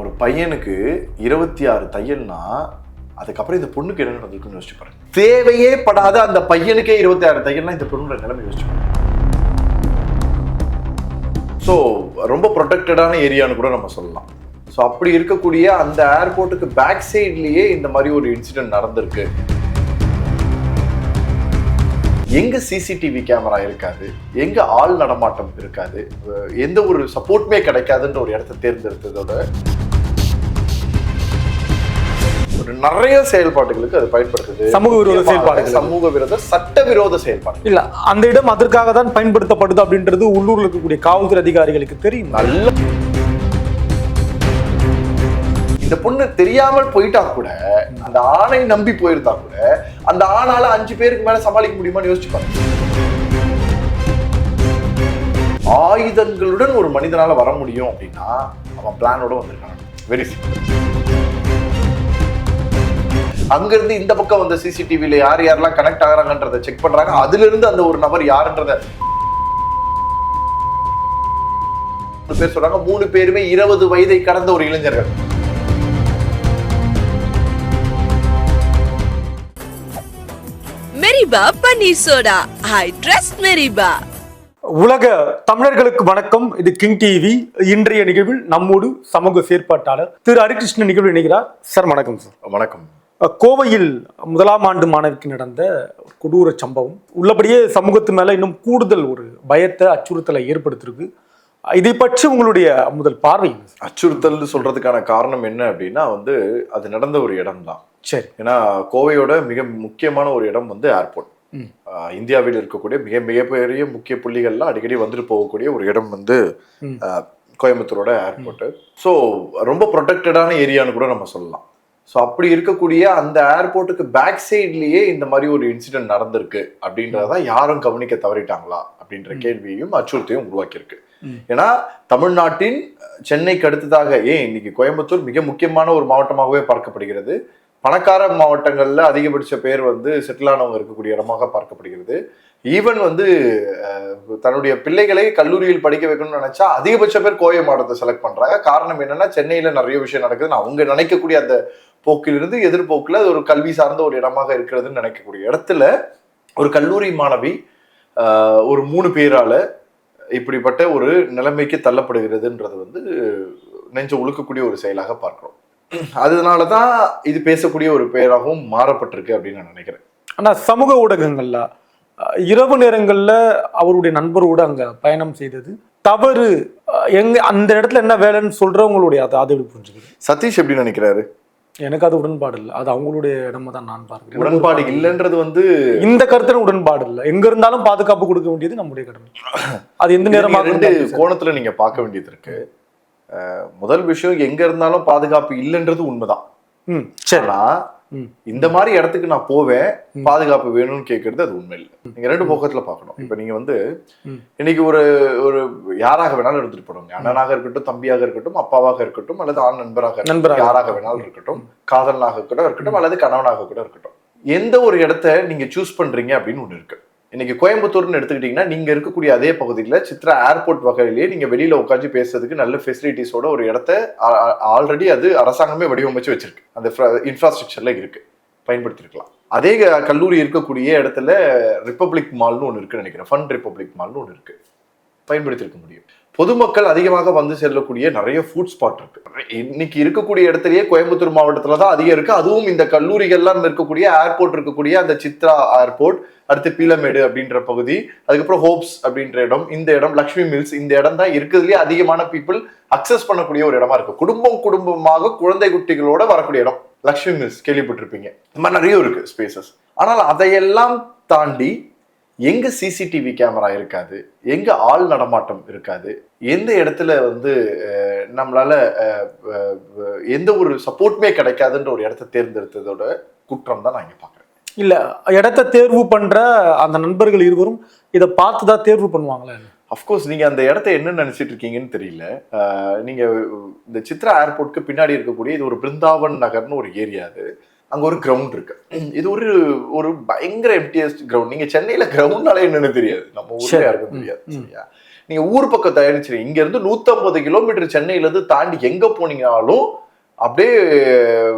ஒரு பையனுக்கு இருபத்தி ஆறு தையல்னா அதுக்கப்புறம் இந்த பொண்ணுக்கு என்ன நடந்திருக்குன்னு யோசிச்சு பாருங்க. தேவையே படாத அந்த பையனுக்கே இருபத்தி ஆறு தையல்னா இந்த பொண்ணோட நிலைமை யோசிச்சு பாருங்க. ஸோ ரொம்ப ப்ரொடெக்டடான ஏரியான்னு கூட நம்ம சொல்லலாம். ஸோ அப்படி இருக்கக்கூடிய அந்த ஏர்போர்ட்டுக்கு பேக் சைட்லேயே இந்த மாதிரி ஒரு இன்சிடென்ட் நடந்திருக்கு. எங்க சிசிடிவி கேமரா இருக்காது எங்க ஆள் நடமாட்டம் இருக்காது எந்த ஒரு சப்போர்ட்டுமே கிடைக்காதுன்ற ஒரு இடத்த தேர்ந்தெடுத்ததோட நிறைய செயல்பாடுகளுக்கு அது பயன்படுத்துது. சமூக விரோத செயல்பாடுகள். சமூக விரோத சட்ட விரோத செயல்பாடு. இல்ல அந்த இடம் அதற்காக தான் பயன்படுத்தப்படுது அப்படின்றது உள்ளூர்ல இருக்கக்கூடிய காவல்துறை அதிகாரிகளுக்கு தெரியும். நல்ல இந்த பொண்ணு தெரியாமல் போயிட்டா கூட அந்த ஆணை நம்பி போயிருந்தா கூட அந்த ஆணால அஞ்சு பேருக்கு மேல சமாளிக்க முடியுமான்னு யோசிச்சு பாருங்க. ஆயுதங்களுடன் ஒரு மனிதனால வர முடியும் அப்படின்னா அவன் பிளானோட வந்திருக்கான். வெரி சிம்பிள் அங்கிருந்து இந்த பக்கம் வந்த சிசிடிவில யார் யாரெல்லாம் கனெக்ட் ஆகுறாங்கன்றத செக் பண்றாங்க. அதுல இருந்து அந்த ஒரு நபர் யாருன்றத மூணு பேர் சொல்றாங்க. மூணு பேருமே இருபது வயதை கடந்த ஒரு இளைஞர்கள். மெரிபா பன்னீர் சோடா. I trust Meriba. உலக தமிழர்களுக்கு வணக்கம். இது கிங் டிவி இன்றைய நிகழ்வில் நம்மோடு சமூக செயற்பாட்டாளர் திரு ஹரிகிருஷ்ணன் நிகழ்வு இணைகிறார். சார் வணக்கம் சார். வணக்கம். கோவையில் முதலாம் ஆண்டு மாணவிக்கு நடந்த கொடூர சம்பவம். உள்ளபடியே சமூகத்து மேல இன்னும் கூடுதல் ஒரு பயத்தை அச்சுறுத்தலை ஏற்படுத்தியிருக்கு. இதை பற்றி உங்களுடைய முதல் பார்வை? அச்சுறுத்தல் சொல்றதுக்கான காரணம் என்ன அப்படின்னா வந்து அது நடந்த ஒரு இடம் தான் சரி. ஏன்னா கோவையோட மிக முக்கியமான ஒரு இடம் வந்து ஏர்போர்ட். இந்தியாவில் இருக்கக்கூடிய மிக மிகப்பெரிய முக்கிய புள்ளிகள்லாம் அடிக்கடி வந்துட்டு போகக்கூடிய ஒரு இடம் வந்து கோயம்புத்தூரோட ஏர்போர்ட் ஸோ ரொம்ப ப்ரொடெக்டடான ஏரியான்னு கூட நம்ம சொல்லலாம். ஸோ அப்படி இருக்கக்கூடிய அந்த ஏர்போர்ட்டுக்கு பேக் சைட்லயே இந்த மாதிரி ஒரு இன்சிடென்ட் நடந்திருக்கு அப்படின்றத யாரும் கவனிக்க தவறிட்டாங்களா அப்படின்ற கேள்வியையும் அச்சுறுத்தையும் உருவாக்கியிருக்கு. ஏன்னா தமிழ்நாட்டின் சென்னைக்கு அடுத்ததாக ஏன் இன்னைக்கு கோயம்புத்தூர் மிக முக்கியமான ஒரு மாவட்டமாகவே பார்க்கப்படுகிறது. பணக்கார மாவட்டங்கள்ல அதிகபட்ச பேர் வந்து செட்டில் ஆனவங்க இருக்கக்கூடிய இடமாக பார்க்கப்படுகிறது. ஈவன் வந்து தன்னுடைய பிள்ளைகளை கல்லூரியில் படிக்க வைக்கணும்னு நினைச்சா அதிகபட்ச பேர் கோவை மாவட்டத்தை செலக்ட் பண்றாங்க. காரணம் என்னன்னா சென்னையில நிறைய விஷயம் நடக்குதுன்னு அவங்க நினைக்கக்கூடிய அந்த போக்கிலிருந்து எதிர்போக்கில் அது ஒரு கல்வி சார்ந்த ஒரு இடமாக இருக்கிறதுன்னு நினைக்கக்கூடிய இடத்துல ஒரு கல்லூரி மாணவி ஒரு மூணு பேரால இப்படிப்பட்ட ஒரு நிலைமைக்கு தள்ளப்படுகிறதுன்றது வந்து நெஞ்ச உழுக்கக்கூடிய ஒரு செயலாக பார்க்குறோம். அதனால தான் இது பேசக்கூடிய ஒரு பெயராகவும் மாறப்பட்டிருக்கு அப்படின்னு நான் நினைக்கிறேன். ஆனால் சமூக ஊடகங்கள்ல இரவு நேரங்கள்ல அவருடைய நண்பரோடு அங்க பயணம் செய்தது. தவறு எங்க அந்த இடத்துல என்ன வேலைன்னு சொல்றவங்களுடைய அது அது எப்படி புரிஞ்சுக்குது சதீஷ் எப்படி நினைக்கிறாரு? எனக்கு அது உடன்பாடு இல்லை. அது அவங்களுடைய இடமா தான் நான் பார்க்கிறேன். உடன்பாடு இல்லைன்றது வந்து இந்த கருத்துல உடன்பாடு இல்லை. எங்க இருந்தாலும் பாதுகாப்பு கொடுக்க வேண்டியது நம்முடைய கடமை. அது எந்த நேரமாக ரெண்டு. கோணத்துல நீங்க பார்க்க வேண்டியது இருக்கு. முதல் விஷயம் எங்க இருந்தாலும் பாதுகாப்பு இல்லைன்றது உண்மைதான். ம் சரி. இந்த மாதிரி இடத்துக்கு நான் போவேன். பாதுகாப்பு வேணும்னு கேட்கறது அது உண்மை இல்லை நீங்க ரெண்டு பக்கத்துல பார்க்கணும். இப்ப நீங்க வந்து. இன்னைக்கு ஒரு ஒரு யாராக வேணாலும் எடுத்துட்டு போடுங்க அண்ணனாக இருக்கட்டும் தம்பியாக இருக்கட்டும் அப்பாவாக இருக்கட்டும் அல்லது ஆண் நண்பராக நண்பராக யாராக. வேணாலும் இருக்கட்டும் காதலனாக கூட இருக்கட்டும் அல்லது கணவனாக கூட இருக்கட்டும். எந்த ஒரு இடத்த நீங்க சூஸ் பண்றீங்க அப்படின்னு ஒண்ணு இருக்கு. இன்னைக்கு கோயம்புத்தூர்னு எடுத்துக்கிட்டீங்கன்னா நீங்க இருக்கக்கூடிய அதே பகுதியில் சித்ரா ஏர்போர்ட் வகையிலேயே நீங்க வெளியில உட்காந்து பேசுறதுக்கு நல்ல ஃபெசிலிட்டிஸோட ஒரு இடத்த ஆல்ரெடி அது அரசாங்கமே வடிவமைச்சு வச்சிருக்கு. அந்த இன்ஃப்ராஸ்ட்ரக்சர்ல இருக்கு. பயன்படுத்திருக்கலாம். அதே கல்லூரி இருக்கக்கூடிய இடத்துல ரிப்பப்ளிக் மால்னு ஒன்று இருக்குன்னு நினைக்கிறேன். ஃபன் ரிப்பப்ளிக் மால்னு ஒன்று இருக்கு. பயன்படுத்தியிருக்க முடியும். பொதுமக்கள் அதிகமாக வந்து செல்லக்கூடிய நிறைய ஃபுட் ஸ்பாட் இருக்கு. இன்னைக்கு இருக்கக்கூடிய இடத்துலயே கோயம்புத்தூர் மாவட்டத்துல தான் அதிகம் இருக்கு. அதுவும் இந்த கல்லூரிகள்லாம் இருக்கக்கூடிய ஏர்போர்ட் இருக்கக்கூடிய அந்த சித்ரா ஏர்போர்ட் அடுத்து பீலமேடு அப்படின்ற பகுதி அதுக்கப்புறம் ஹோப்ஸ் அப்படின்ற இடம் இந்த இடம் லக்ஷ்மி மில்ஸ் இந்த இடம் தான் இருக்கிறதுலயே அதிகமான பீப்புள் அக்சஸ் பண்ணக்கூடிய ஒரு இடமா இருக்கு. குடும்பம் குடும்பமாக குழந்தை குட்டிகளோட வரக்கூடிய இடம். லக்ஷ்மி மில்ஸ் கேள்விப்பட்டிருப்பீங்க. இந்த மாதிரி நிறைய இருக்கு ஸ்பேசஸ் ஆனால் அதையெல்லாம் தாண்டி எங்க சிசிடிவி கேமரா இருக்காது? எங்க ஆள் நடமாட்டம் இருக்காது? எந்த இடத்துல வந்து நம்மளால எந்த ஒரு சப்போர்ட்டுமே கிடைக்காதுன்ற ஒரு இடத்த தேர்ந்தெடுத்ததோட குற்றம் தான் நான் இங்க பாக்குறேன். இல்ல இடத்த தேர்வு பண்ற அந்த நண்பர்கள் இருவரும் இதை பார்த்து தான் தேர்வு பண்ணுவாங்களா. அஃப்கோர்ஸ் நீங்க அந்த இடத்த என்ன நினைச்சிட்டு இருக்கீங்கன்னு தெரியல. அஹ், நீங்க இந்த சித்ரா ஏர்போர்ட்க்கு பின்னாடி இருக்கக்கூடிய இது ஒரு பிருந்தாவன் நகர்னு ஒரு ஏரியா அது. அங்க ஒரு கிரவுண்ட் இருக்கு. இது ஒரு ஒரு பயங்கர எம்டிஎஸ்ட் கிரவுண்ட் நீங்க சென்னையில கிரவுண்ட்னாலே என்னன்னு தெரியாது. நம்ம ஊர்ல. யாருக்கும் தெரியாது. சரியா? நீங்க ஊர் பக்கம் தயாரிச்சு இங்க இருந்து 150 கிலோமீட்டர் சென்னையில இருந்து தாண்டி எங்க போனீங்கனாலும் அப்படியே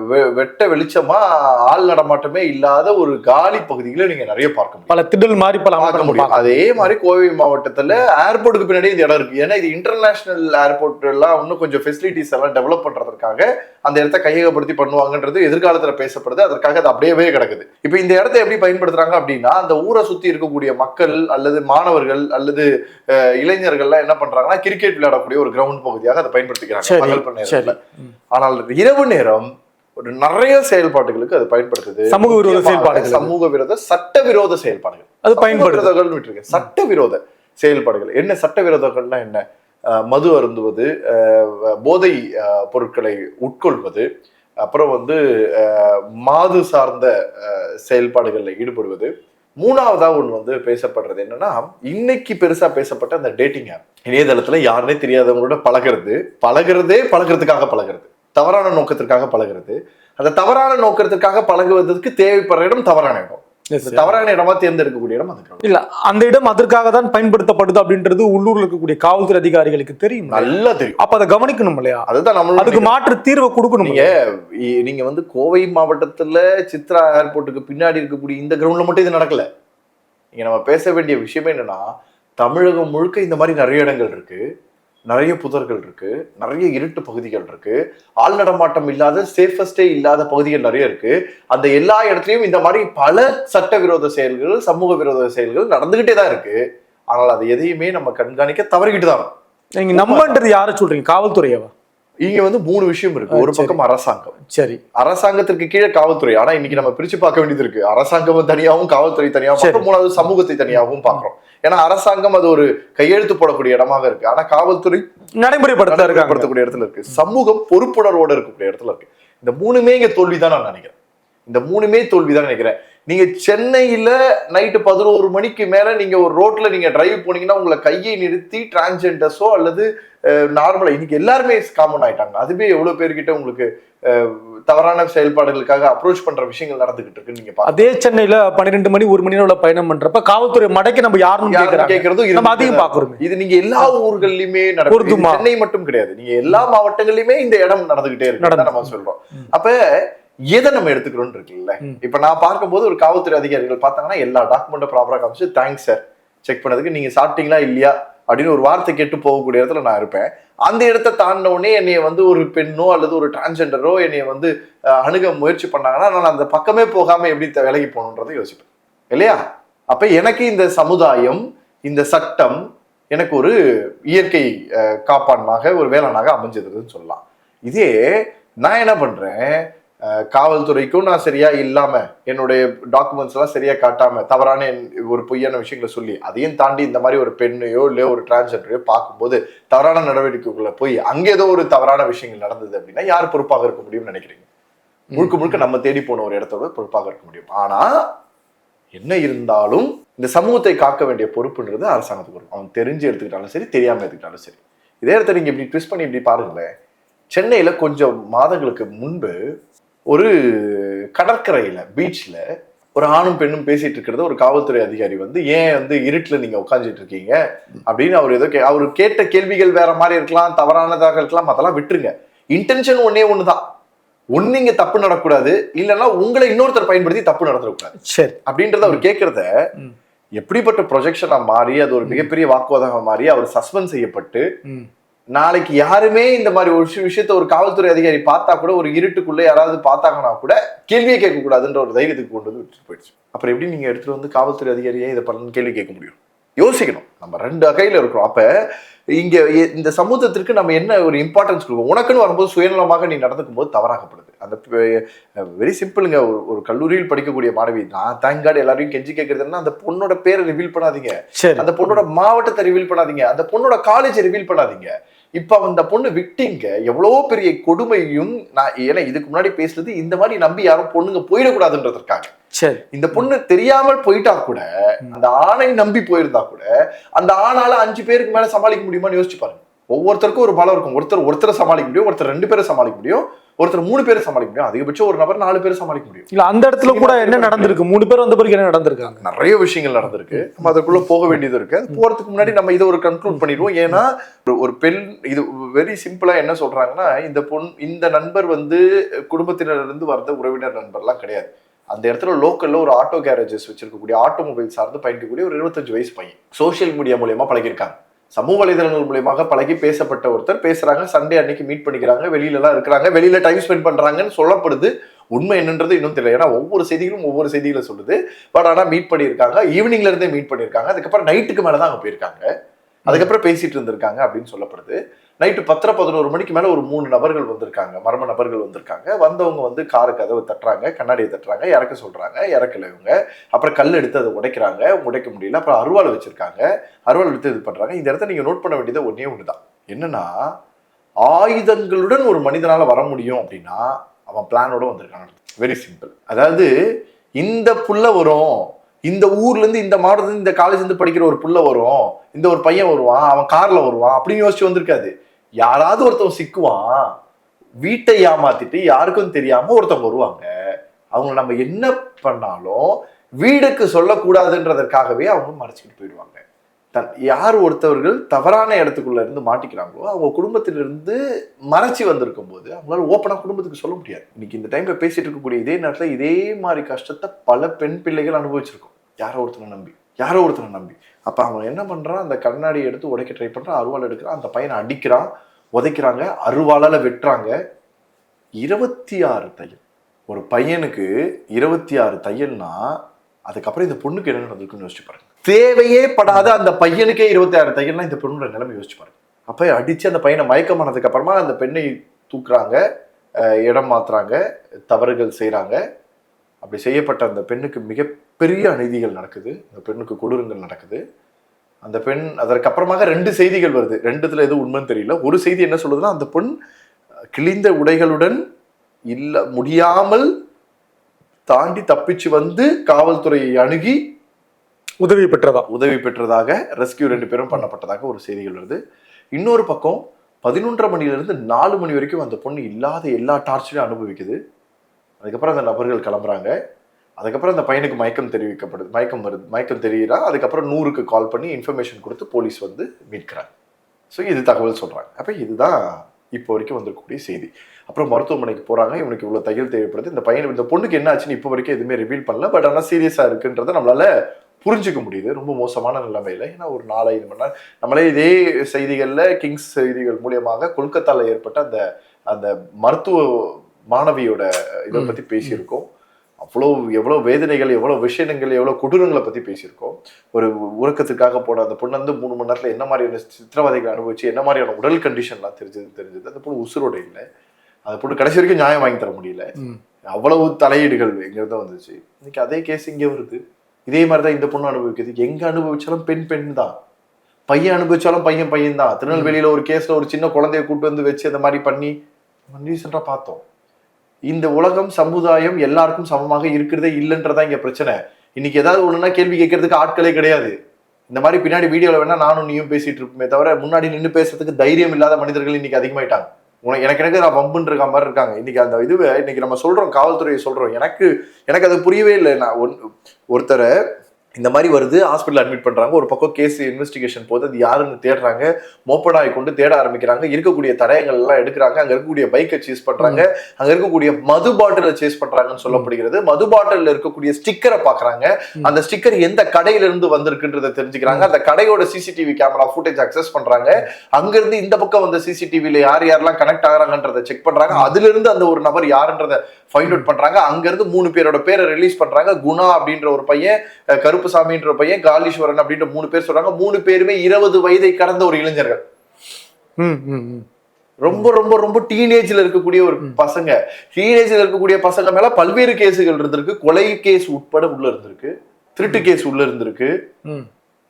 வெ- வெட்ட வெளிச்சமா ஆள் நடமாட்டமே இல்லாத ஒரு காலி பகுதிகளை நீங்க நிறைய பார்க்க முடியும். பல திடல் மாதிரி பல பார்க்க முடியும். அதே மாதிரி கோவை மாவட்டத்துல ஏர்போர்ட்டுக்கு பின்னாடி இந்த இடம் இருக்கு. ஏன்னா இது இன்டர்நேஷனல் ஏர்போர்ட் எல்லாம் இன்னும் கொஞ்சம் ஃபெசிலிட்டிஸ் எல்லாம் டெவலப் பண்றதுக்காக அந்த இடத்த கையகப்படுத்தி பண்ணுவாங்கன்றது எதிர்காலத்துல பேசப்படுது. அதற்காக அது அப்படியே கிடக்குது. இப்போ இந்த இடத்த எப்படி பயன்படுத்துறாங்க அப்படின்னா அந்த ஊரை சுத்தி இருக்கக்கூடிய மக்கள் அல்லது மாணவர்கள் அல்லது அஹ், இளைஞர்கள்லாம் என்ன பண்றாங்கன்னா கிரிக்கெட் விளையாடக்கூடிய ஒரு கிரவுண்ட் பகுதியாக அதை பயன்படுத்திக்கிறாங்க. ஆனால் இரவு நேரம் ஒரு நிறைய செயல்பாடுகளுக்கு அது பயன்படுத்துது. சமூக விரோத செயல்பாடுகள். சமூக விரோத சட்ட விரோத செயல்பாடுகள். அது சமூக பயன்படுது விரோதங்கள் விட்டுருக்கேன். சட்ட விரோத செயல்பாடுகள். என்ன சட்ட விரோதங்கள்னா என்ன? மது அருந்துவது போதை பொருட்களை உட்கொள்வது அப்புறம் வந்து மாது சார்ந்த செயல்பாடுகளில் ஈடுபடுவது. மூணாவதா ஒன்று வந்து பேசப்படுறது என்னன்னா இன்னைக்கு பெருசா பேசப்பட்ட அந்த டேட்டிங் ஆப். இணையதளத்துல யாருனே தெரியாதவங்களோட பழகிறது பழகிறதே பழகிறதுக்காக பழகிறது. தவறான நோக்கத்திற்காக பழகிறது. அந்த தவறான நோக்கத்திற்காக பழகுவதற்கு தேவைப்படுற இடம் தவறான இடம். தவறான இடமா தேர்ந்தெடுக்கக்கூடிய இடம் ground. இல்ல அந்த இடம் அதற்காக தான் பயன்படுத்தப்படுது அப்படின்றது உள்ளூர்ல இருக்கக்கூடிய காவல்துறை அதிகாரிகளுக்கு தெரியும் நல்லா தெரியும். அப்ப அதை கவனிக்கணும் இல்லையா? அதுதான் நம்மளோட அதுக்கு மாற்று தீர்வை கொடுக்கணும் நீங்க வந்து கோவை மாவட்டத்துல சித்ரா ஏர்போர்ட்டுக்கு பின்னாடி இருக்கக்கூடிய இந்த கிரவுண்ட்ல மட்டும் இது நடக்கல. இங்க நம்ம பேச வேண்டிய விஷயமே என்னன்னா தமிழகம் முழுக்க இந்த மாதிரி நிறைய இடங்கள் இருக்கு. நிறைய புதர்கள் இருக்கு நிறைய இருட்டு பகுதிகள் இருக்கு. ஆள் நடமாட்டம் இல்லாத சேஃபஸ்டே இல்லாத பகுதிகள் நிறைய இருக்கு. அந்த எல்லா இடத்துலையும் இந்த மாதிரி பல சட்ட விரோத செயல்கள் சமூக விரோத செயல்கள் நடந்துகிட்டே தான் இருக்கு. ஆனால் அது எதையுமே நம்ம கண்காணிக்க தவறிக்கிட்டு தான் நீங்க நம்பன்றது யாரை சொல்றீங்க? காவல்துறையவா? இங்க வந்து மூணு விஷயம் இருக்கு. ஒரு. பக்கம் அரசாங்கம். சரி. அரசாங்கத்திற்கு கீழே காவல்துறை. ஆனா இன்னைக்கு நம்ம பிரிச்சு பார்க்க வேண்டியது இருக்கு. அரசாங்கம் தனியாகவும் காவல்துறை தனியாகவும். மூணாவது சமூகத்தை தனியாகவும் பார்க்கிறோம். ஏன்னா அரசாங்கம் அது ஒரு கையெழுத்து போடக்கூடிய இடமாக இருக்கு. ஆனா காவல்துறை நடைமுறைப்படுத்த நடைமுறைப்படுத்தக்கூடிய இடத்துல இருக்கு. சமூகம் பொறுப்புணர்வோட இருக்கக்கூடிய இடத்துல இருக்கு. இந்த மூணுமே இங்க தோல்விதான் நான் நினைக்கிறேன். இந்த மூணுமே தோல்விதான் நினைக்கிறேன். நீங்க சென்னையில நைட்டு பதினோரு மணிக்கு மேல நீங்க ஒரு ரோட்ல நீங்க டிரைவ் போனீங்கன்னா உங்களை கையை நிறுத்தி டிரான்ஸ்ஜெண்டர்ஸோ அல்லது நார்மலா இன்னைக்கு எல்லாருமே காமன் ஆயிட்டாங்க. அதுவே எவ்வளவு பேர்கிட்ட உங்களுக்கு தவறான செயல்பாடுகளுக்காக அப்ரோச் பண்ற விஷயங்கள் நடந்துகிட்டு இருக்குன்னு நீங்க அதே சென்னையில பன்னிரெண்டு மணி ஒரு மணி நேரம் பயணம் பண்றப்ப காவல்துறை மடக்கி நம்ம யாருன்னு கேக்குறாங்க. கேட்கறதும் நம்ம தான் பாக்குறோமே இது நீங்க எல்லா ஊர்கள்லயுமே பொருந்துமா? சென்னை மட்டும் கிடையாது. நீங்க எல்லா மாவட்டங்கள்லயுமே இந்த இடம் நடந்துகிட்டே இருக்கு நம்ம சொல்றோம். அப்ப எதை நம்ம எடுத்துக்கிறோம் இருக்குல்ல. இப்ப நான் பார்க்கும்போது ஒரு காவல்துறை அதிகாரிகள் பார்த்தாங்கன்னா எல்லா டாக்குமெண்ட்டும் ப்ராப்பரா காமிச்சு தேங்க்ஸ் சார் செக் பண்ணதுக்கு நீங்க சாப்பிட்டீங்களா இல்லையா? அப்படின்னு ஒரு வார்த்தை கேட்டு போகக்கூடிய இடத்துல நான் இருப்பேன். அந்த இடத்த தாண்டின உடனே என்னைய வந்து ஒரு பெண்ணோ அல்லது ஒரு டிரான்ஸ்ஜெண்டரோ என்னைய வந்து அணுக முயற்சி பண்ணாங்கன்னா நான் அந்த பக்கமே போகாம எப்படி விலகி போகணுன்றதை யோசிப்பேன். இல்லையா? அப்ப எனக்கு இந்த சமுதாயம் இந்த சட்டம் எனக்கு ஒரு இயற்கை காப்பானாக ஒரு வேளாணாக அமைஞ்சதுன்னு சொல்லலாம். இதே நான் என்ன பண்றேன்? அஹ், காவல்துறைக்கும் நான் சரியா இல்லாம என்னுடைய டாக்குமெண்ட்ஸ் எல்லாம் சரியா காட்டாம தவறான என்- ஒரு பொய்யான விஷயங்களை சொல்லி அதையும் தாண்டி இந்த மாதிரி ஒரு பெண்ணையோ இல்லையோ ஒரு டிரான்ஸ்ஜெண்டரையோ பார்க்கும்போது தவறான நடவடிக்கைக்குள்ள போய் அங்கே ஏதோ ஒரு தவறான விஷயங்கள் நடந்தது அப்படின்னா யார் பொறுப்பாக இருக்க முடியும்னு நினைக்கிறீங்க? முழுக்க முழுக்க நம்ம தேடி போன ஒரு இடத்தோட பொறுப்பாக இருக்க முடியும். ஆனா என்ன இருந்தாலும் இந்த சமூகத்தை காக்க வேண்டிய பொறுப்புன்றது அரசாங்கத்துக்கு வரும். அவன் தெரிஞ்சு எடுத்துக்கிட்டாலும் சரி தெரியாம எடுத்துக்கிட்டாலும் சரி. இதே இடத்த நீங்க இப்படி ட்விஸ்ட் பண்ணி இப்படி பாருங்களேன். சென்னையில கொஞ்சம் மாதங்களுக்கு முன்பு ஒரு கடற்கரையில பீச்ல ஒரு ஆணும் பெண்ணும் பேசிட்டு இருக்கிறத ஒரு காவல்துறை அதிகாரி வந்து ஏன் வந்து இருட்டுல நீங்க உட்காந்துட்டு இருக்கீங்க? அப்படின்னு அவர் ஏதோ கே அவர் கேட்ட கேள்விகள் வேற மாதிரி இருக்கலாம் தவறானதாக இருக்கலாம் அதெல்லாம் விட்டுருங்க. இன்டென்ஷன் ஒன்னே ஒண்ணுதான். ஒண்ணு இங்க தப்பு நடக்கூடாது இல்லைன்னா உங்களை இன்னொருத்தர் பயன்படுத்தி தப்பு நடத்தக்கூடாது. சரி. அப்படின்றத அவர் கேட்கறத. எப்படிப்பட்ட ப்ரொஜெக்ஷனா மாறி அது ஒரு மிகப்பெரிய வாக்குவாதமா மாறி அவர் சஸ்பெண்ட் செய்யப்பட்டு. நாளைக்கு யாருமே இந்த மாதிரி ஒரு விஷய- விஷயத்த ஒரு காவல்துறை அதிகாரி பார்த்தா கூட ஒரு இருட்டுக்குள்ள யாராவது பார்த்தாங்கன்னா கூட கேள்வியே கேட்க கூடாதுன்ற ஒரு தைரியத்துக்கு கொண்டு வந்து விட்டுட்டு போயிடுச்சு. அப்புறம் எப்படி நீங்க எடுத்துட்டு வந்து காவல்துறை அதிகாரியே இதை பண்ணு கேள்வி கேட்க முடியும்? யோசிக்கணும். நம்ம ரெண்டு வகையில இருக்கிறோம். அப்ப இங்க இந்த சமூகத்திற்கு நம்ம என்ன ஒரு இம்பார்ட்டன்ஸ் கொடுப்போம்? உனக்குன்னு வரும்போது சுயநலமாக நீ நடந்துக்கும் போது தவறாகப்படுது. அந்த வெரி சிம்பிளுங்க ஒரு ஒரு கல்லூரியில் படிக்கக்கூடிய மாணவி நான் தேங்காடு எல்லாரையும் கெஞ்சி கேட்கறதுன்னா அந்த பொண்ணோட பேரை ரிவீல் பண்ணாதீங்க. அந்த பொண்ணோட மாவட்டத்தை ரிவீல் பண்ணாதீங்க. அந்த பொண்ணோட காலேஜை ரிவீல் பண்ணாதீங்க. இப்ப அந்த பொண்ணு விட்டிங்க. எவ்வளவோ பெரிய கொடுமையும் நான் ஏன்னா இதுக்கு முன்னாடி பேசுனது இந்த மாதிரி நம்பி யாரும் பொண்ணுங்க போயிடக்கூடாதுன்றதுக்காக. சரி. இந்த பொண்ணு தெரியாமல் போயிட்டா கூட அந்த ஆணை நம்பி போயிருந்தா கூட அந்த ஆணால அஞ்சு பேருக்கு மேல சமாளிக்க முடியுமான்னு யோசிச்சு பாருங்க. ஒவ்வொருத்தருக்கும் ஒரு பலம் இருக்கும். ஒருத்தர் ஒருத்தரை சமாளிக்க முடியும் ஒருத்தர் ரெண்டு பேரை சமாளிக்க முடியும் ஒருத்தர் மூணு பேரை சமாளிக்க முடியும். அதிகபட்சம் ஒரு நபர் நாலு பேரை சமாளிக்க முடியும். இல்ல அந்த இடத்துல கூட என்ன நடந்திருக்கு? மூணு பேர் வந்த பிறகு என்ன நடந்திருக்காங்க? நிறைய விஷயங்கள் நடந்திருக்கு. நம்ம அதுக்குள்ள போக வேண்டியது இருக்கு. போறதுக்கு முன்னாடி நம்ம இதை ஒரு கன்க்ளூட் பண்ணிடுவோம். ஏன்னா ஒரு- பெண் இது வெரி சிம்பிளா என்ன சொல்றாங்கன்னா இந்த பொன் இந்த நண்பர் வந்து குடும்பத்தினர் இருந்து வந்த உறவினர் நண்பர்லாம் கிடையாது. அந்த இடத்துல லோக்கல்ல ஒரு ஆட்டோ கேரேஜஸ் வச்சிருக்கக்கூடிய ஆட்டோமொபைல் சார்ந்து பயணிக்கக்கூடிய ஒரு இருபத்தஞ்சு வயசு பையன். சோஷியல் மீடியா மூலியமா பழகியிருக்காங்க. சமூக வலைதளங்கள் மூலியமாக பழகி பேசப்பட்ட ஒருத்தர் பேசுறாங்க சண்டே அன்னைக்கு மீட் பண்ணிக்கிறாங்க வெளியிலலாம் இருக்கிறாங்க வெளியில டைம் ஸ்பெண்ட் பண்றாங்கன்னு சொல்லப்படுது. உண்மை என்னன்றது இன்னும் தெரியல. ஏன்னா ஒவ்வொரு செய்திகளும் ஒவ்வொரு செய்திகளை சொல்லுது. பட் ஆனால் மீட் பண்ணியிருக்காங்க ஈவினிங்ல இருந்தே மீட் பண்ணியிருக்காங்க. அதுக்கப்புறம் நைட்டுக்கு மேலே தான் அங்க போயிருக்காங்க. அதுக்கப்புறம் பேசிட்டு இருந்திருக்காங்க அப்படின்னு சொல்லப்படுது. நைட்டு பத்தரை பதினோரு மணிக்கு மேலே ஒரு மூணு நபர்கள் வந்திருக்காங்க. மர்ம நபர்கள் வந்திருக்காங்க. வந்தவங்க வந்து காரு கதவை தட்டுறாங்க கண்ணாடியை தட்டுறாங்க இறக்க சொல்கிறாங்க இறக்கல இவங்க. அப்புறம் கல் எடுத்து அதை உடைக்கிறாங்க உடைக்க முடியல. அப்புறம் அருவாள் வச்சுருக்காங்க. அருவாள் எடுத்து இது பண்ணுறாங்க இந்த இடத்த நீங்கள் நோட் பண்ண வேண்டியது ஒன்றே ஒன்று தான் என்னென்னா ஆயுதங்களுடன் ஒரு மனிதனால் வர முடியும் அப்படின்னா அவன் பிளானோட வந்திருக்கான். வெரி சிம்பிள் அதாவது இந்த புள்ள வரும். இந்த ஊர்ல இருந்து இந்த மாவட்டத்துல இருந்து இந்த காலேஜ்லேருந்து படிக்கிற ஒரு புள்ள வரும் இந்த ஒரு பையன் வருவான் அவன் கார்ல வருவான் அப்படின்னு யோசிச்சு வந்திருக்காது. யாராவது ஒருத்தவன் சிக்குவான் வீட்டை ஏமாத்திட்டு யாருக்கும் தெரியாம ஒருத்தவங்க வருவாங்க. அவங்க நம்ம என்ன பண்ணாலும் வீடுக்கு சொல்லக்கூடாதுன்றதற்காகவே அவங்க மறைச்சிக்கிட்டு போயிடுவாங்க. தன் யார் ஒருத்தவர்கள் தவறான இடத்துக்குள்ள இருந்து மாட்டிக்கிறாங்களோ அவங்க குடும்பத்திலிருந்து மறைச்சி வந்திருக்கும் போது அவங்களால ஓப்பனாக குடும்பத்துக்கு சொல்ல முடியாது. இன்னைக்கு இந்த டைம்ல பேசிட்டு இருக்கக்கூடிய இதே நேரத்தில் இதே மாதிரி கஷ்டத்தை பல பெண் பிள்ளைகள் அனுபவிச்சிருக்கோம். யாரோ ஒருத்தனை நம்பி யாரோ ஒருத்தனை நம்பி. அப்போ அவன் என்ன பண்ணுறான் அந்த கண்ணாடியை எடுத்து உடைக்க ட்ரை பண்ணுறான் அருவாள் எடுக்கிறான் அந்த பையனை அடிக்கிறான் உதைக்கிறாங்க அருவாளால் வெட்டுறாங்க. இருபத்தி ஆறு தையல். ஒரு பையனுக்கு இருபத்தி ஆறு தையல்னா அதுக்கப்புறம் இந்த பொண்ணுக்கு என்ன நடந்திருக்குன்னு யோசிச்சு பாருங்க. தேவையே படாத அந்த பையனுக்கே இருபத்தாறு தையல்லாம் இந்த பெண்ணோட நிலைமை யோசிச்சு பாருங்க. அப்போ அடித்து அந்த பையனை மயக்கமானதுக்கு அப்புறமா அந்த பெண்ணை தூக்குறாங்க இடம் மாத்துறாங்க தவறுகள் செய்கிறாங்க அப்படி செய்யப்பட்ட அந்த பெண்ணுக்கு மிகப்பெரிய அநீதிகள் நடக்குது. அந்த பெண்ணுக்கு கொடூரங்கள் நடக்குது. அந்த பெண் அதற்கப்புறமாக ரெண்டு செய்திகள் வருது. ரெண்டுத்துல எதுவும் உண்மைன்னு தெரியல. ஒரு செய்தி என்ன சொல்லுதுன்னா அந்த பெண் கிழிந்த உடைகளுடன் இல்லை முடியாமல் தாண்டி தப்பிச்சு வந்து காவல்துறையை அணுகி உதவி பெற்றதா? உதவி பெற்றதாக ரெஸ்கியூ ரெண்டு பேரும் பண்ணப்பட்டதாக ஒரு செய்திகள் வருது. இன்னொரு பக்கம் பதினொன்றரை மணிலிருந்து நாலு மணி வரைக்கும் அந்த பொண்ணு இல்லாத எல்லா டார்ச்சரையும் அனுபவிக்குது. அதுக்கப்புறம் அந்த நபர்கள் கிளம்புறாங்க. அதுக்கப்புறம் அந்த பையனுக்கு மயக்கம் தெரிவிக்கப்படுது மயக்கம் வருது மயக்கம் தெரியுறா. அதுக்கப்புறம் நூறுக்கு கால் பண்ணி இன்ஃபர்மேஷன் கொடுத்து போலீஸ் வந்து மீட்கிறாங்க. ஸோ இது தகவல் சொல்கிறாங்க அப்போ இதுதான் இப்போ வரைக்கும் வந்திருக்கக்கூடிய செய்தி. அப்புறம் மருத்துவமனைக்கு போகிறாங்க இவனுக்கு இவ்வளோ தையல் தேவைப்படுது. இந்த பையன் இந்த பொண்ணுக்கு என்ன ஆச்சுன்னு இப்போ வரைக்கும் எதுவுமே ரிவீல் பண்ணல. பட் ஆனால் சீரியஸாக இருக்குன்றதை நம்மளால புரிஞ்சுக்க முடியுது. ரொம்ப மோசமான நிலைமையில. ஏன்னா ஒரு நாலஞ்சு மணி நேரம் நம்மளே இதே செய்திகள்ல கிங்ஸ் செய்திகள் மூலியமாக கொல்கத்தால ஏற்பட்ட அந்த அந்த மருத்துவ மாணவியோட இதை பத்தி பேசியிருக்கோம். அவ்வளோ எவ்வளோ வேதனைகள் எவ்வளோ விஷயங்கள் எவ்வளோ கொடூரங்களை பத்தி பேசியிருக்கோம். ஒரு உறக்கத்துக்காக போன அந்த பொண்ணு வந்து மூணு மணி நேரத்துல என்ன மாதிரியான சித்திரவதைகளை அனுபவிச்சு என்ன மாதிரியான உடல் கண்டிஷன்லாம் தெரிஞ்சது தெரிஞ்சது. அந்த பொண்ணு உசுரோட இல்லை. அந்த பொண்ணு கடைசி வரைக்கும் நியாயம் வாங்கி தர முடியல. அவ்வளவு தலையீடுகள் எங்கிருந்து வந்துச்சு. இன்னைக்கு அதே கேஸ் இங்கே வருது. இதே மாதிரி தான் இந்த பொண்ணு அனுபவிக்குது எங்க அனுபவிச்சாலும் பெண் பெண் தான் பையன் அனுபவிச்சாலும் பையன் பையன் தான் திருநெல்வேலியில ஒரு கேஸ்ல ஒரு சின்ன குழந்தைய கூட்டு வந்து வச்சு அந்த மாதிரி பண்ணி ரீசெண்டா பார்த்தோம். இந்த உலகம் சமுதாயம் எல்லாருக்கும் சமமாக இருக்கிறதே இல்லைன்றதா இங்க பிரச்சனை. இன்னைக்கு ஏதாவது ஒண்ணுன்னா கேள்வி கேட்கறதுக்கு ஆட்களே கிடையாது. இந்த மாதிரி பின்னாடி வீடியோவில் வேணா நானும் நீயும் பேசிட்டு இருப்போமே தவிர முன்னாடி நின்று பேசுறதுக்கு தைரியம் இல்லாத மனிதர்கள் இன்னைக்கு அதிகமாயிட்டாங்க. உனக்கு எனக்கு எனக்கு நான் பம்புன்னு இருக்க மாதிரி இருக்காங்க. இன்னைக்கு அந்த இதுவை இன்னைக்கு நம்ம சொல்றோம் காவல்துறையை சொல்றோம். எனக்கு எனக்கு அது புரியவே இல்லை. நான் ஒன் ஒருத்தரை இந்த மாதிரி வருது ஹாஸ்பிட்டல் அட்மிட் பண்றாங்க. ஒரு பக்கம் கேஸ் இன்வெஸ்டிகேஷன் போது அது யாருன்னு தேடுறாங்க. மோப்படாய் கொண்டு தேட ஆரம்பிக்கிறாங்க. இருக்கக்கூடிய தடயங்கள் எல்லாம் எடுக்கிறாங்க. அங்க இருக்கக்கூடிய பைக்கை சேஸ் பண்றாங்க. அங்க இருக்கக்கூடிய மது பாட்டில சேஸ் பண்றாங்கன்னு சொல்லப்படுகிறது. மது பாட்டில் இருக்கக்கூடிய ஸ்டிக்கரை பாக்குறாங்க. அந்த ஸ்டிக்கர் எந்த கடையில இருந்து வந்திருக்குன்றத தெரிஞ்சுக்கிறாங்க. அந்த கடையோட சிசிடிவி கேமரா ஃபுட்டேஜ் அக்சஸ் பண்றாங்க. அங்க இருந்து இந்த பக்கம் வந்த சிசிடிவில யார் யாரெல்லாம் கனெக்ட் ஆகுறாங்கன்றத செக் பண்றாங்க. அதுல இருந்து அந்த ஒரு நபர் யாருன்றத ஃபைண்ட் அவுட் பண்றாங்க. அங்க இருந்து மூணு பேரோட பேரை ரிலீஸ் பண்றாங்க. குணா அப்படின்ற ஒரு பையன் கருப்புசாமின்ற பையன் காலீஸ்வரன் அப்படின்ற மூணு பேர் சொல்றாங்க. மூணு பேருமே இருபது வயதை கடந்த ஒரு இளைஞர்கள். ம் ம் ம். ரொம்ப ரொம்ப ரொம்ப டீனேஜ்ல இருக்கக்கூடிய ஒரு பசங்க. டீனேஜ்ல இருக்கக்கூடிய பசங்க மேல பல்வேறு கேஸுகள் இருந்திருக்கு. கொலை கேஸ் உட்பட உள்ள இருந்திருக்கு. திருட்டு கேஸ் உள்ள இருந்திருக்கு. ம்.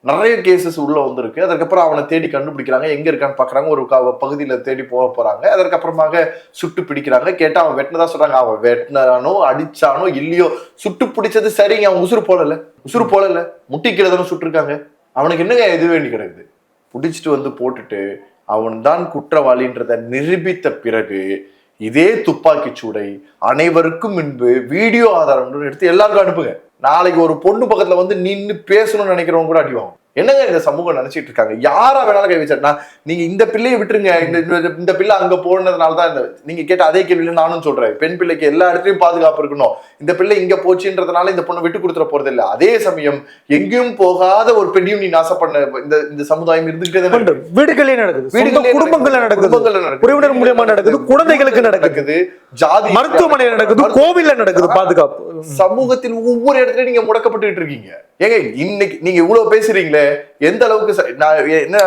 நிறைய கேசஸ் உள்ள வந்திருக்கு. அதுக்கப்புறம் அவனை தேடி கண்டுபிடிக்கிறாங்க. எங்க இருக்கான்னு பாக்குறாங்க ஒரு க- பகுதியில தேடி போக போறாங்க. அதற்கப்புறமாக சுட்டு பிடிக்கிறாங்க. கேட்டா அவன் வெட்டினதா சொல்றாங்க. அவன் வெட்டினானோ அடிச்சானோ இல்லையோ சுட்டு பிடிச்சது சரிங்க. அவன் உசுறு போடல. உசுறு போடல. முட்டி தானே சுட்டிருக்காங்க. அவனுக்கு என்னங்க எது வேண்டி கிடக்குது? பிடிச்சிட்டு வந்து போட்டுட்டு அவன்தான் குற்றவாளின்றதை நிரூபித்த பிறகு இதே துப்பாக்கிச் சூடை அனைவருக்கும் முன்பு வீடியோ ஆதாரம் எடுத்து எல்லாருக்கும் அனுப்புங்க. நாளைக்கு ஒரு பொண்ணு பக்கத்தில் வந்து நின்று பேசணும்னு நினைக்கிறவங்க கூட அடிவாங்க என்னங்க இந்த சமூகம் நினைச்சிட்டு இருக்காங்க? யாரா வேணாலும் கை வச்சா நீங்க இந்த பிள்ளையை விட்டுருங்க. இந்த இந்த- பிள்ளை அங்க போனதுனால தான் இந்த நீங்க கேட்ட அதே கேள்வியில நானும் சொல்றேன். பெண் பிள்ளைக்கு எல்லா இடத்துலயும் பாதுகாப்பு இருக்கணும். இந்த பிள்ளை இங்க போச்சுன்றதுனால இந்த பொண்ணை விட்டு கொடுத்துட போறது இல்ல அதே சமயம் எங்கேயும் போகாத ஒரு பெண்ணையும் நீ நாசம் பண்ண இந்த இந்த சமுதாயம் இருந்துகிட்டே தானே. வீடுகளே நடக்குது. வீடுகளே குடும்பங்கள்ல நடக்குது. குடும்பங்கள்ல நடக்குது. உறவினர் மூலியமா நடக்குது. குழந்தைகளுக்கு நடக்குது. ஜாதி மருத்துவமனையில நடக்குது. கோவில்ல நடக்குது பாதுகாப்பு. சமூகத்தில் ஒவ்வொரு இடத்துலயும் நீங்க முடக்கப்பட்டுட்டு இருக்கீங்க. ஏங்க இன்னைக்கு நீங்க இவ்வளவு பேசுறீங்களே. எந்த அளவுக்கு நான் என்ன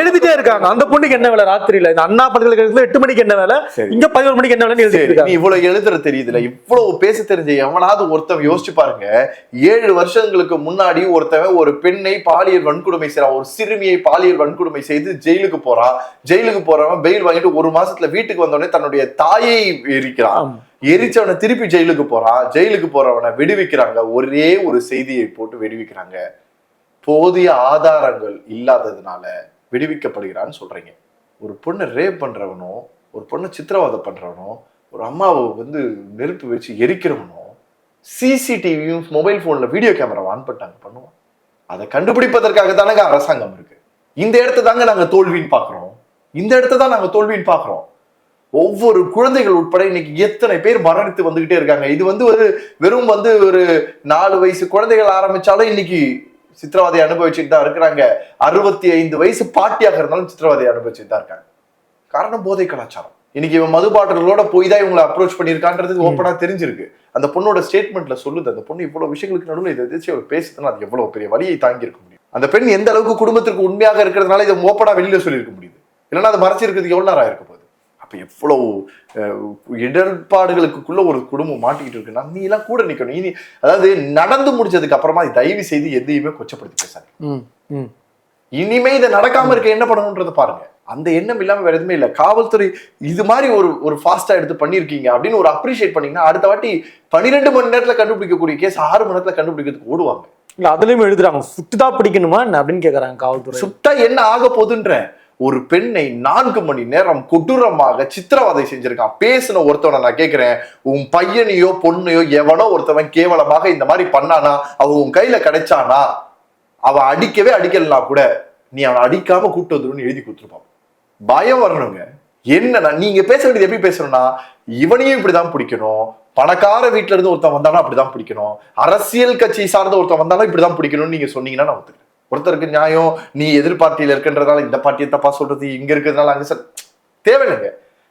எழுதிட்டே இருக்காங்க. அந்த பொண்ணுக்கு என்ன வேலை? ராத்திரியில. இந்த அண்ணா பல்கலைக்கழகத்துல எட்டு மணிக்கு என்ன வேலை. இங்க பதினோரு மணிக்கு என்ன நீ இருக்காங்க. இவ்வளவு எழுதுற தெரியுதுல. இவ்வளவு பேச தெரிஞ்ச எவனாவது ஒருத்தன் யோசிச்சு பாருங்க. ஏழு வருஷங்களுக்கு முன்னாடி ஒருத்தவன் ஒரு பெண்ணை பாலியல் வன்கொடுமை செய்றான் ஒரு சிறுமியை பாலியல் வன்கொடுமை செய்து ஜெயிலுக்கு போறான். ஜெயிலுக்கு போறவன் பெயில் வாங்கிட்டு ஒரு மாசத்துல வீட்டுக்கு வந்தோடனே தன்னுடைய தாயை எரிக்கிறான். எரிச்சவனை திருப்பி ஜெயிலுக்கு போறான். ஜெயிலுக்கு போறவனை விடுவிக்கிறாங்க. ஒரே ஒரு செய்தியை போட்டு விடுவிக்கிறாங்க. போதிய ஆதாரங்கள் இல்லாததுனால விடுவிக்கப்படுகிறான்னு சொல்றீங்க. ஒரு பொண்ணை ரேப் பண்றவனோ ஒரு பொண்ணை சித்திரவதை பண்றவனோ ஒரு அம்மாவை வந்து நெருப்பு வச்சு எரிக்கிறவனோ சிசிடிவியும் மொபைல் போன்ல வீடியோ கேமரா ஆன் பண்ணிட்டாங்க பண்ணுவோம் அதை கண்டுபிடிப்பதற்காக தானங்க அரசாங்கம் இருக்கு. இந்த இடத்த தாங்க நாங்க தோல்வின்னு பாக்குறோம் இந்த இடத்த தான் நாங்க தோல்வின்னு பாக்குறோம் ஒவ்வொரு குழந்தைகள் உட்பட இன்னைக்கு எத்தனை பேர் மரணித்து வந்துகிட்டே இருக்காங்க. இது வந்து ஒரு வெறும் வந்து ஒரு நாலு வயசு குழந்தைகள் ஆரம்பிச்சாலும் இன்னைக்கு சித்திரவதை அனுபவிச்சுட்டு தான் இருக்கிறாங்க. அறுபத்தி ஐந்து வயசு பாட்டியாக இருந்தாலும் சித்திரவதை அனுபவிச்சுட்டு தான் இருக்காங்க. காரணம் போதை கலாச்சாரம். இன்னைக்கு இவன் மது பாட்டிலோட போய் தான் இவங்களை அப்ரோச் பண்ணியிருக்கான்றது ஓப்பனா தெரிஞ்சிருக்கு. அந்த பொண்ணோட ஸ்டேட்மெண்ட்ல சொல்லுது அந்த பொண்ணு இவ்வளவு விஷயங்களுக்கு நடுவில் இதை எதிர்த்து அவர் பேசுதுன்னா அது எவ்வளவு பெரிய வழியை தாங்கி இருக்க முடியும். அந்த பெண் எந்த அளவுக்கு குடும்பத்திற்கு உண்மையாக இருக்கிறதுனால இதை ஓப்பனா வெளியில சொல்லியிருக்க முடியுது. இல்லைன்னா அதை மறைச்சிருக்கிறதுக்கு எவ்வளவு நேரம் ஆயிருக்க போகுது? அப்ப எவ்வளவு அஹ், இடர்பாடுகளுக்குள்ள ஒரு குடும்பம் மாட்டிக்கிட்டு இருக்குன்னா நீ எல்லாம் கூட நிக்கணும். இனி அதாவது நடந்து முடிச்சதுக்கு அப்புறமா தயவு செய்து எதையுமே கொச்சப்படுத்தி பேசாது ம், ம். இனிமே இதை நடக்காம இருக்க என்ன பண்ணணும்ன்றத பாருங்க. அந்த எண்ணம் இல்லாம வேற எதுவுமே இல்ல. காவல்துறை இது மாதிரி ஒரு ஒரு ஃபாஸ்டா எடுத்து பண்ணிருக்கீங்க அப்படின்னு ஒரு அப்ரிஷியேட் பண்ணீங்கன்னா அடுத்த வாட்டி பன்னிரெண்டு மணி நேரத்துல கண்டுபிடிக்கக்கூடிய கேஸ் ஆறு மணி நேரத்துல கண்டுபிடிக்கிறதுக்கு ஓடுவாங்க. இல்ல அதுலயும் எழுதுறாங்க சுட்டுதான் பிடிக்கணுமா? அப்படின்னு கேக்குறாங்க காவல்துறை. சுட்டா என்ன ஆக போகுதுன்ற ஒரு பெண்ணை நான்கு மணி நேரம் கொடூரமாக சித்திரவதை செஞ்சிருக்கான். பேசின ஒருத்தவனை நான் கேட்கிறேன் உன் பையனையோ பொண்ணையோ எவனோ ஒருத்தவன் கேவலமாக இந்த மாதிரி பண்ணானா அவன் உன் கையில கிடைச்சானா அவன் அடிக்கவே அடிக்கலனா கூட நீ அவனை அடிக்காம கூட்டு வந்துருன்னு எழுதி கொடுத்துருப்பான். பயம் வரணுங்க. என்னன்னா நீங்க பேச வேண்டியது எப்படி பேசணும்னா இவனையும் இப்படிதான் பிடிக்கணும். பணக்கார வீட்டுல இருந்து ஒருத்தன் வந்தாலும் அப்படிதான் பிடிக்கணும். அரசியல் கட்சி சார்ந்த ஒருத்தன் வந்தாலும் இப்படிதான் பிடிக்கணும்னு நீங்க சொன்னீங்கன்னா நான் ஒத்துக்கிறேன். ஒருத்தருக்கு நியாயம் நீ எதிர்பார்ட்டியில இருக்கின்றதால இந்த பார்ட்டியை தப்பா சொல்றது இங்க இருக்கிறதுனால அங்க சார் தேவையில்லைங்க.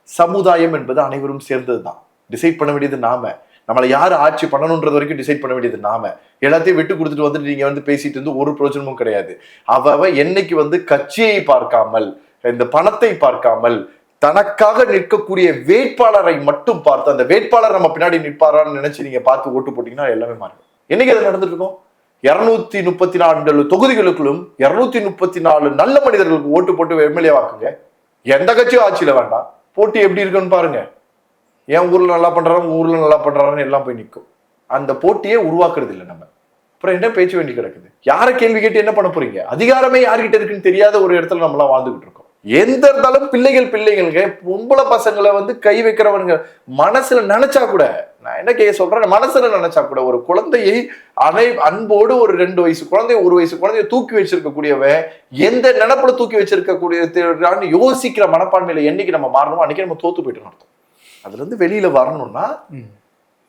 சமுதாயம் என்பது அனைவரும் சேர்ந்தது தான் டிசைட் பண்ண வேண்டியது நாம. நம்மளை யார் ஆட்சி பண்ணணுன்றது வரைக்கும் டிசைட் பண்ண வேண்டியது நாம. எல்லாத்தையும் விட்டு கொடுத்துட்டு வந்துட்டு நீங்க வந்து பேசிட்டு இருந்து ஒரு பிரயோஜனமும் கிடையாது. அவ என்னைக்கு வந்து கட்சியை பார்க்காமல் இந்த பணத்தை பார்க்காமல் தனக்காக நிற்கக்கூடிய வேட்பாளரை மட்டும் பார்த்து அந்த வேட்பாளர் நம்ம பின்னாடி நிற்பாரான்னு நினைச்சு நீங்க பார்த்து ஓட்டு போட்டீங்கன்னா எல்லாமே மாறும் என்னைக்கு அது நடந்துட்டு இருக்கோம்? இருநூத்தி முப்பத்தி நாலு தொகுதிகளுக்குள்ளும் இருநூத்தி முப்பத்தி நாலு நல்ல மனிதர்களுக்கு ஓட்டு போட்டு எம்எல்ஏ வாக்குங்க எந்த கட்சியும் ஆட்சியில வேண்டாம். போட்டி எப்படி இருக்குன்னு பாருங்க. என் ஊர்ல நல்லா பண்றாரு ஊர்ல நல்லா பண்றாருன்னு எல்லாம் போய் நிற்கும் அந்த போட்டியே உருவாக்குறது இல்லை நம்ம. அப்புறம் என்ன பேச்சு வேண்டி கிடக்குது? யாரை கேள்வி கேட்டு என்ன பண்ண போறீங்க? அதிகாரமே யார்கிட்ட இருக்குன்னு தெரியாத ஒரு இடத்துல நம்மளாம் வாழ்ந்துகிட்டு இருக்கோம். எந்த இருந்தாலும் பிள்ளைகள் பிள்ளைகளுங்க பொம்பளை பசங்களை வந்து கை வைக்கிறவனுங்க மனசுல நினைச்சா கூட நான் என்ன கே சொல்றேன் மனசுல நினைச்சா கூட ஒரு குழந்தையை அனை அன்போடு ஒரு ரெண்டு வயசு குழந்தை ஒரு வயசு குழந்தைய தூக்கி வச்சிருக்கக்கூடியவன் எந்த நினப்புல தூக்கி வச்சிருக்கக்கூடிய யோசிக்கிற மனப்பான்மையில என்னைக்கு நம்ம மாறணுமோ அன்னைக்கு நம்ம தோத்து போயிட்டு அர்த்தம். அதுல இருந்து வெளியில வரணும்னா.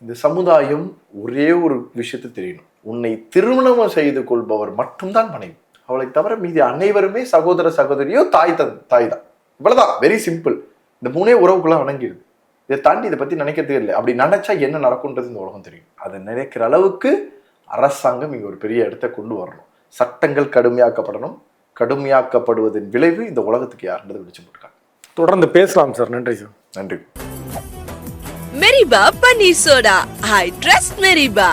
இந்த சமுதாயம் ஒரே ஒரு விஷயத்தை தெரியணும். உன்னை திருமணம் செய்து கொள்பவர் மட்டும்தான் மனைவி. அவளை தவிர மீதி அனைவருமே சகோதர சகோதரியோ தாய் தன் தாய் தான். இவ்வளவுதான். வெரி சிம்பிள் இந்த மூணே உறவுக்குள்ள அடங்கிடுது இதை தாண்டி இதை பத்தி நினைக்கிறதே இல்லை. அப்படி நினைச்சா என்ன நடக்கும்ன்றது இந்த உலகம் தெரியும். அதை நினைக்கிற அளவுக்கு அரசாங்கம் இங்க ஒரு பெரிய இடத்தை கொண்டு வரணும். சட்டங்கள் கடுமையாக்கப்படணும். கடுமையாக்கப்படுவதன் விளைவு இந்த உலகத்துக்கு யாருன்றது விழிச்சு போட்டுருக்காங்க. தொடர்ந்து பேசலாம் சார் நன்றி சார் நன்றி. மெரிபா பன்னீர் சோடா ஐ ட்ரஸ்ட் மெரிபா